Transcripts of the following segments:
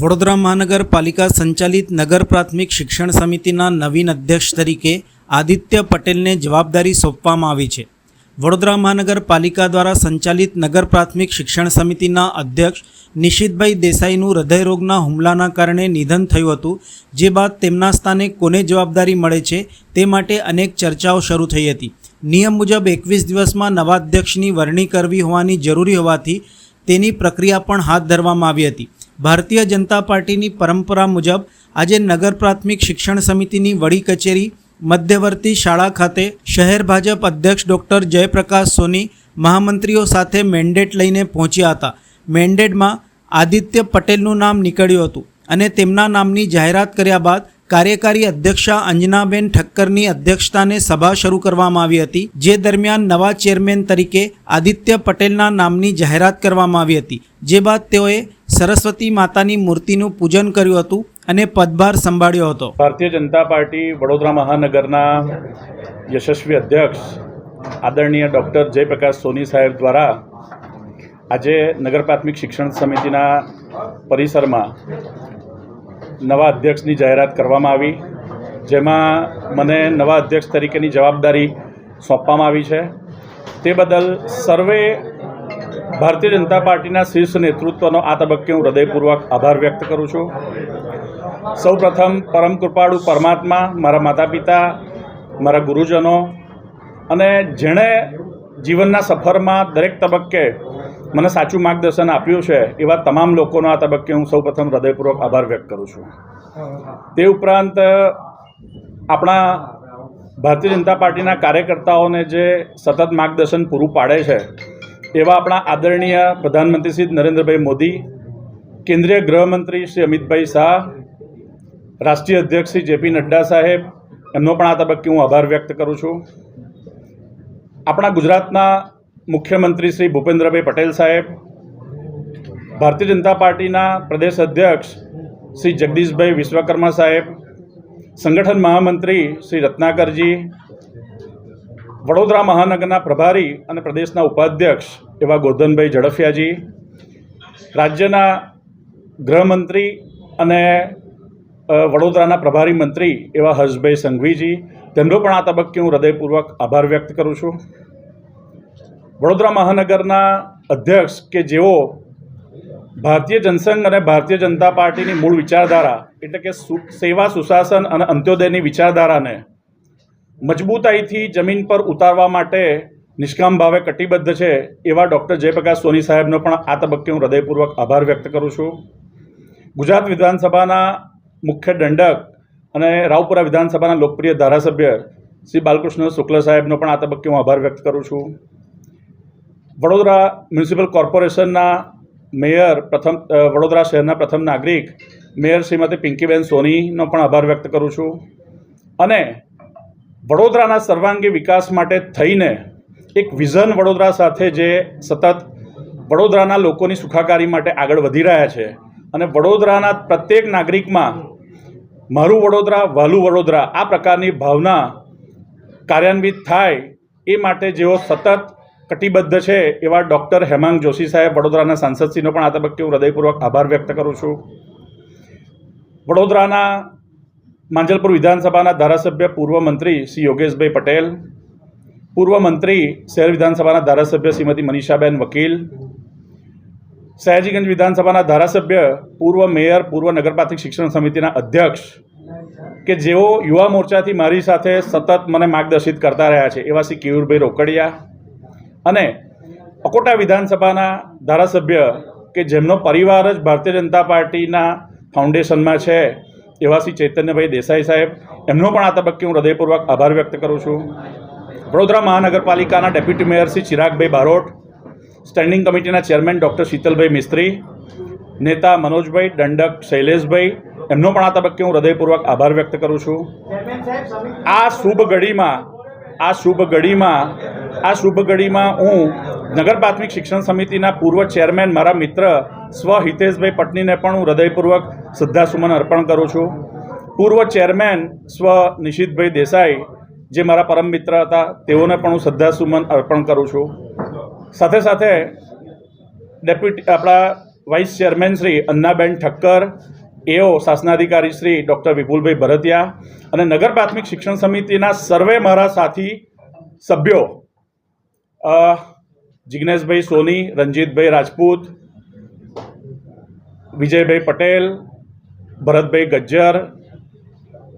વડોદરા મહાનગરપાલિકા સંચાલિત નગર પ્રાથમિક શિક્ષણ સમિતિના નવીન અધ્યક્ષ તરીકે આદિત્ય પટેલને જવાબદારી સોંપવામાં આવી છે. વડોદરા મહાનગરપાલિકા દ્વારા સંચાલિત નગર પ્રાથમિક શિક્ષણ સમિતિના અધ્યક્ષ નિશિતભાઈ દેસાઈનું હૃદયરોગના હુમલાના કારણે નિધન થયું હતું, જે બાદ તેમના સ્થાને કોને જવાબદારી મળે છે તે માટે અનેક ચર્ચાઓ શરૂ થઈ હતી. નિયમ મુજબ એકવીસ દિવસમાં નવા અધ્યક્ષની વરણી કરવી હોવાની જરૂરી હોવાથી તેની પ્રક્રિયા પણ હાથ ધરવામાં આવી હતી. ભારતીય જનતા પાર્ટીની પરંપરા મુજબ આજે નગર પ્રાથમિક શિક્ષણ સમિતિની વડી કચેરી, મધ્યવર્તી શાળા ખાતે શહેર ભાજપ અધ્યક્ષ ડૉક્ટર જયપ્રકાશ સોની મહામંત્રીઓ સાથે મેન્ડેટ લઈને પહોંચ્યા હતા. મેન્ડેટમાં આદિત્ય પટેલનું નામ નીકળ્યું હતું અને તેમના નામની જાહેરાત કર્યા બાદ કાર્યકારી અધ્યક્ષા અંજનાબેન ઠક્કરની અધ્યક્ષતાને સભા શરૂ કરવામાં આવી હતી, જે દરમિયાન નવા ચેરમેન તરીકે આદિત્ય પટેલના નામની જાહેરાત કરવામાં આવી હતી, જે બાદ તેઓએ સરસ્વતી માતાની મૂર્તિનું પૂજન કર્યું હતું અને પદભાર સંભાળ્યો હતો. ભારતીય જનતા પાર્ટી વડોદરા મહાનગરના યશસ્વી અધ્યક્ષ, આદરણીય ડૉક્ટર જયપ્રકાશ સોની સાહેબ દ્વારા આજે નગર પ્રાથમિક શિક્ષણ સમિતિના પરિસરમાં નવા અધ્યક્ષની જાહેરાત કરવામાં આવી, જેમાં મને નવા અધ્યક્ષ તરીકેની જવાબદારી સોંપવામાં આવી છે. તે બદલ સર્વે ભારતીય જનતા પાર્ટીના શીર્ષ નેતૃત્વનો આ તબક્કે હું હૃદયપૂર્વક આભાર વ્યક્ત કરું છું. સૌ પ્રથમ પરમ કૃપાળુ પરમાત્મા, મારા માતા પિતા મારા ગુરુજનો અને જેણે જીવનના સફરમાં દરેક તબક્કે મને સાચું માર્ગદર્શન આપ્યું છે, એવા તમામ લોકોનો આ તબક્કે હું સૌ પ્રથમ હૃદયપૂર્વક આભાર વ્યક્ત કરું છું. તે ઉપરાંત, આપણા ભારતીય જનતા પાર્ટીના કાર્યકર્તાઓને જે સતત માર્ગદર્શન પૂરું પાડે છે એવા આપણા આદરણીય પ્રધાનમંત્રી શ્રી નરેન્દ્રભાઈ મોદી, કેન્દ્રીય ગૃહમંત્રી શ્રી અમિતભાઈ શાહ, રાષ્ટ્રીય અધ્યક્ષ શ્રી જેપી નડ્ડા સાહેબ, એમનો પણ આ તબક્કે હું આભાર વ્યક્ત કરું છું. આપણા ગુજરાતના મુખ્યમંત્રી શ્રી ભૂપેન્દ્રભાઈ પટેલ સાહેબ, ભારતીય જનતા પાર્ટીના પ્રદેશ અધ્યક્ષ શ્રી જગદીશભાઈ વિશ્વકર્મા સાહેબ, સંગઠન મહામંત્રી શ્રી રત્નાકરજી વડોદરા મહાનગરના પ્રભારી અને પ્રદેશના ઉપાધ્યક્ષ એવા ગોરધનભાઈ ઝડફિયાજી, રાજ્યના ગૃહમંત્રી અને વડોદરાના પ્રભારી મંત્રી એવા હર્ષભાઈ સંઘવીજી. તેમનો પણ આ તબક્કે હું હૃદયપૂર્વક આભાર વ્યક્ત કરું છું. વડોદરા મહાનગરના અધ્યક્ષ કે જેઓ ભારતીય જનસંઘ અને ભારતીય જનતા પાર્ટીની મૂળ વિચારધારા એટલે કે સેવા સુશાસન અને અંત્યોદયની વિચારધારાને મજબૂતાઈથી જમીન પર ઉતારવા માટે નિષ્કામ ભાવે કટિબદ્ધ છે એવા ડૉક્ટર જયપ્રકાશ સોની સાહેબનો પણ આ તબક્કે હું હૃદયપૂર્વક આભાર વ્યક્ત કરું છું. ગુજરાત વિધાનસભાના મુખ્ય દંડક અને રાવપુરા વિધાનસભાના લોકપ્રિય ધારાસભ્ય શ્રી બાલકૃષ્ણ શુક્લ સાહેબનો પણ આ તબક્કે હું આભાર વ્યક્ત કરું છું. વડોદરા મ્યુનિસિપલ કોર્પોરેશનના મેયર પ્રથમ વડોદરા શહેરના પ્રથમ નાગરિક મેયર શ્રીમતી પિંકીબેન સોનીનો પણ આભાર વ્યક્ત કરું છું. અને વડોદરાના સર્વાંગી વિકાસ માટે થઈને એક વિઝન વડોદરા સાથે જે સતત વડોદરાના લોકોની સુખાકારી માટે આગળ વધી રહ્યા છે. અને વડોદરાના પ્રત્યેક નાગરિકમાં મારું વડોદરા વહાલું વડોદરા આ પ્રકારની ભાવના કાર્યાન્વિત થાય એ માટે જેઓ સતત કટિબદ્ધ છે એવા ડૉક્ટર હેમાંગ જોશી સાહેબ વડોદરાના સાંસદશ્રીનો પણ આ તબક્કે હું હૃદયપૂર્વક આભાર વ્યક્ત કરું છું. વડોદરાના માંજલપુર વિધાનસભાના ધારાસભ્ય પૂર્વ મંત્રી શ્રી યોગેશભાઈ પટેલ, પૂર્વ મંત્રી શહેર વિધાનસભાના ધારાસભ્ય શ્રીમતી મનીષાબેન વકીલ, સયાજીગંજ વિધાનસભાના ધારાસભ્ય પૂર્વ મેયર, પૂર્વ નગરપાલિકા શિક્ષણ સમિતિના અધ્યક્ષ કે જેઓ યુવા મોરચાથી મારી સાથે સતત મને માર્ગદર્શિત કરતા રહ્યા છે એવા શ્રી કેયુરભાઈ રોકડિયા અને અકોટા વિધાનસભાના ધારાસભ્ય કે જેમનો પરિવાર જ ભારતીય જનતા પાર્ટીના ફાઉન્ડેશનમાં છે. એવા શ્રી ચૈતન્યભાઈ દેસાઈ સાહેબ. એમનો પણ આ તબક્કે હું હૃદયપૂર્વક આભાર વ્યક્ત કરું છું. વડોદરા મહાનગરપાલિકાના deputy mayor Shri Chiragbhai Barot, standing કમિટીના ચેરમેન ડૉક્ટર શીતલભાઈ મિસ્ત્રી, નેતા મનોજભાઈ દંડક શૈલેષભાઈ. એમનો પણ આ તબક્કે હું હૃદયપૂર્વક આભાર વ્યક્ત કરું છું. આ શુભ ઘડીમાં આ શુભ ઘડીમાં, આ શુભ ઘડીમાં હું નગર પ્રાથમિક શિક્ષણ સમિતિના પૂર્વ ચેરમેન મારા મિત્ર સ્વ હિતેશભાઈ પટનીને પણ હું હૃદયપૂર્વક શ્રદ્ધાસુમન અર્પણ કરું છું. પૂર્વ ચેરમેન સ્વ નિશિતભાઈ દેસાઈ, જે મારા પરમ મિત્ર હતા, તેઓને પણ હું શ્રદ્ધાસુમન અર્પણ કરું છું. સાથે સાથે ડેપ્યુટી, આપણા vice chairman Shri Annaben Thakkar AO શાસનાધિકારી Shri doctor વિપુલભાઈ ભરતિયા અને નગર પ્રાથમિક શિક્ષણ સમિતિના સર્વે મારા સાથી સભ્યો જિજ્ઞેશભાઈ સોની, રંજીતભાઈ રાજપૂત, વિજયભાઈ પટેલ, ભરતભાઈ ગજ્જર,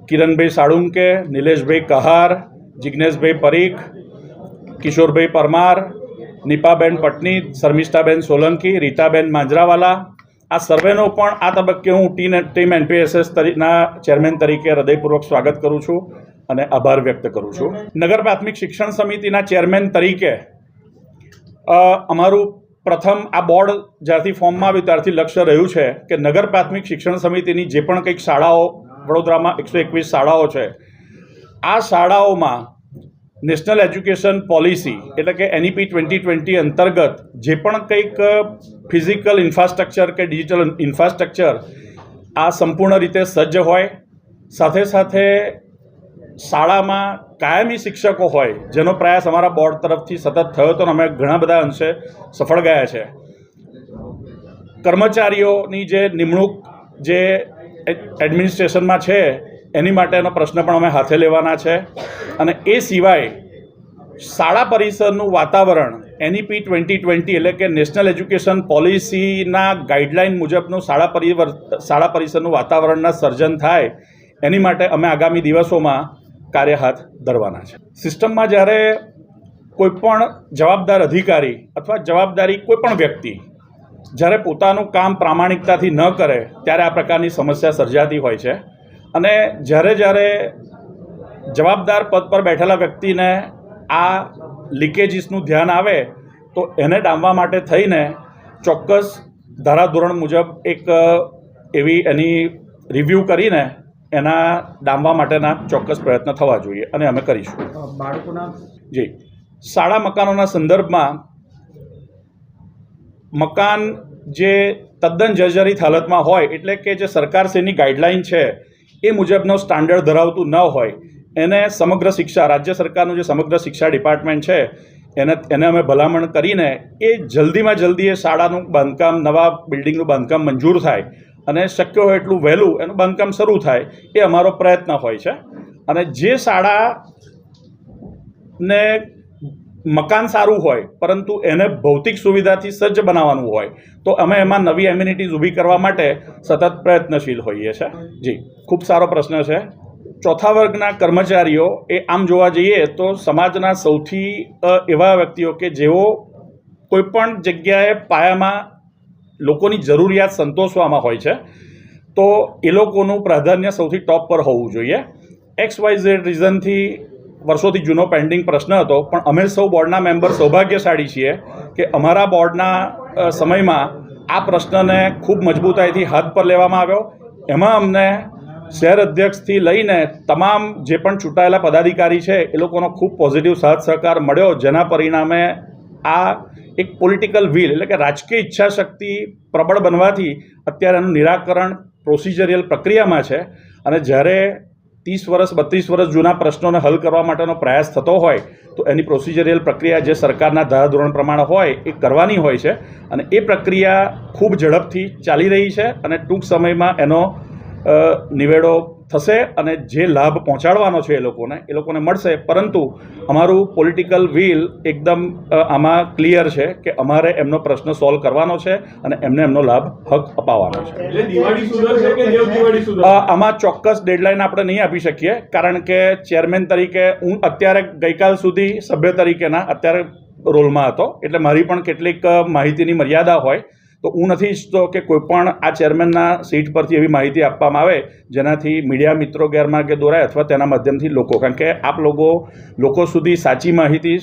કિરણભાઈ સાળુંકે, નિલેશભાઈ કહાર જિજ્ઞેશભાઈ પરીખ, કિશોરભાઈ પરમાર, નિપાબેન પટની, શર્મિષ્ઠાબેન સોલંકી રીટાબેન માંજરાવાલા આ સર્વેનો પણ આ તબક્કે હું ટીન ટીમ એનપીએસએસ તરીના ચેરમેન તરીકે હૃદયપૂર્વક સ્વાગત કરું છું અને આભાર વ્યક્ત કરું છું. નગર પ્રાથમિક શિક્ષણ સમિતિના ચેરમેન તરીકે અમારું પ્રથમ આ બોર્ડ જ્યારથી ફોર્મમાં આવ્યું ત્યારથી લક્ષ્ય રહ્યું છે કે નગર પ્રાથમિક શિક્ષણ સમિતિની જે પણ કંઈક શાળાઓ, વડોદરામાં એકસો એકવીસ શાળાઓ છે, આ શાળાઓમાં નેશનલ એજ્યુકેશન પોલિસી એટલે કે એનઈપી ટ્વેન્ટી ટ્વેન્ટી અંતર્ગત જે પણ કંઈક ફિઝિકલ ઇન્ફ્રાસ્ટ્રક્ચર કે ડિજિટલ ઇન્ફ્રાસ્ટ્રક્ચર આ સંપૂર્ણ રીતે સજ્જ હોય. સાથે સાથે શાળામાં કાયમી શિક્ષકો હોય, જેનો પ્રયાસ અમારા બોર્ડ તરફથી સતત થયો હતો અને અમે ઘણા બધા અંશે સફળ ગયા છે. કર્મચારીઓની જે નિમણૂક જે એડમિનિસ્ટ્રેશનમાં છે એની માટેનો પ્રશ્ન પણ અમે હાથે લેવાના છે. અને એ સિવાય શાળા પરિસરનું વાતાવરણ એનઈપી ટ્વેન્ટી ટ્વેન્ટી એટલે કે નેશનલ એજ્યુકેશન પોલિસીના ગાઈડલાઇન મુજબનું શાળા પરિવર શાળા પરિસરનું વાતાવરણના સર્જન થાય, એની માટે અમે આગામી દિવસોમાં કાર્ય હાથ ધરવાના છે. સિસ્ટમમાં જ્યારે કોઈપણ જવાબદાર અધિકારી અથવા જવાબદારી કોઈપણ વ્યક્તિ જ્યારે પોતાનું કામ પ્રામાણિકતાથી ન કરે, ત્યારે આ પ્રકારની સમસ્યા સર્જાતી હોય છે. અને જ્યારે જ્યારે જવાબદાર પદ પર બેઠેલા વ્યક્તિને આ લીકેજીસનું ધ્યાન આવે તો એને ડામવા માટે થઈને ચોક્કસ ધારાધોરણ મુજબ એક એવી એની રિવ્યૂ કરીને એના ડામવા માટેના ચોક્કસ પ્રયત્ન થવા જોઈએ અને અમે કરીશું. બાળકોના જી. શાળા મકાનોના સંદર્ભમાં મકાન જે તદ્દન જર્જરિત હાલતમાં હોય એટલે કે જે સરકારશ્રીની ગાઈડલાઇન છે એ મુજબનો સ્ટાન્ડર્ડ ધરાવતું ન હોય, એને સમગ્ર શિક્ષા, રાજ્ય સરકારનું જે સમગ્ર શિક્ષા ડિપાર્ટમેન્ટ છે, એને એને અમે ભલામણ કરીને એ જલ્દીમાં જલ્દી એ શાળાનું બાંધકામ, નવા બિલ્ડિંગનું બાંધકામ મંજૂર થાય અને શક્ય હોય એટલું વહેલું એનું બાંધકામ શરૂ થાય એ અમારો પ્રયત્ન હોય છે. અને જે શાળા ને મકાન સારું હોય, પરંતુ એને ભૌતિક સુવિધાથી સજ્જ બનાવવાનું હોય, તો અમે એમાં નવી એમ્યુનિટીઝ ઊભી કરવા માટે સતત પ્રયત્નશીલ હોઈએ છીએ. જી, ખૂબ સારો પ્રશ્ન છે. ચોથા વર્ગના કર્મચારીઓ એ આમ જોવા જઈએ તો સમાજના સૌથી એવા વ્યક્તિઓ કે જેઓ કોઈપણ જગ્યાએ પાયામાં લોકોની જરૂરિયાત સંતોષવામાં હોય છે, તો એ લોકોનું પ્રાધાન્ય સૌથી ટોપ પર હોવું જોઈએ. એક્સ વાય ઝેડ રીઝનથી વર્ષોથી જૂનો પેન્ડિંગ પ્રશ્ન હતો, પણ અમે સૌ બોર્ડના મેમ્બર સૌભાગ્યશાળી છીએ કે અમારા બોર્ડના સમયમાં આ પ્રશ્નને ખૂબ મજબૂતાઈથી હાથ પર લેવામાં આવ્યો. એમાં અમને શહેર અધ્યક્ષથી લઈને તમામ જે પણ ચૂંટાયેલા પદાધિકારી છે, એ લોકોનો ખૂબ પોઝિટિવ સાથ સહકાર મળ્યો, જેના પરિણામે આ એક પોલિટિકલ વ્હીલ એટલે કે રાજકીય ઈચ્છાશક્તિ પ્રબળ બનવાથી અત્યારે એનું નિરાકરણ પ્રોસિજરિયલ પ્રક્રિયામાં છે. અને જ્યારે ત્રીસ વર્ષ, બત્રીસ વર્ષ જૂના પ્રશ્નોને હલ કરવા માટેનો પ્રયાસ થતો હોય, તો એની પ્રોસિજરિયલ પ્રક્રિયા જે સરકારના ધારાધોરણ પ્રમાણે હોય, એ કરવાની હોય છે. અને એ પ્રક્રિયા ખૂબ ઝડપથી ચાલી રહી છે અને ટૂંક સમયમાં એનો નિવેડો થશે અને જે લાભ પહોંચાડવાનો છે એ લોકોને એ લોકોને મળશે. પરંતુ અમારું પોલિટિકલ વ્હીલ એકદમ આમાં ક્લિયર છે કે અમારે એમનો પ્રશ્ન સોલ્વ કરવાનો છે અને એમને એમનો લાભ હક અપાવવાનો છે. આમાં ચોક્કસ ડેડલાઇન આપણે નહીં આપી શકીએ કારણ કે ચેરમેન તરીકે હું અત્યારે ગઈકાલ સુધી સભ્ય તરીકેના અત્યારે રોલમાં હતો. એટલે મારી પણ કેટલીક માહિતીની મર્યાદા હોય. તો હું નથી ઈચ્છતો કે કોઈપણ આ ચેરમેનના સીટ પરથી એવી માહિતી આપવામાં આવે, જેનાથી મીડિયા મિત્રો ગેરમાર્ગે દોરાય અથવા તેના માધ્યમથી લોકો. કારણ કે આપ લોકો લોકો સુધી સાચી માહિતી,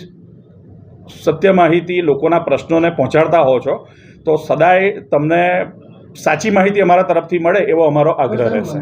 સત્ય માહિતી લોકોના પ્રશ્નોને પહોંચાડતા હો છો, તો સદાય તમને સાચી માહિતી અમારા તરફથી મળે એવો અમારો આગ્રહ રહેશે.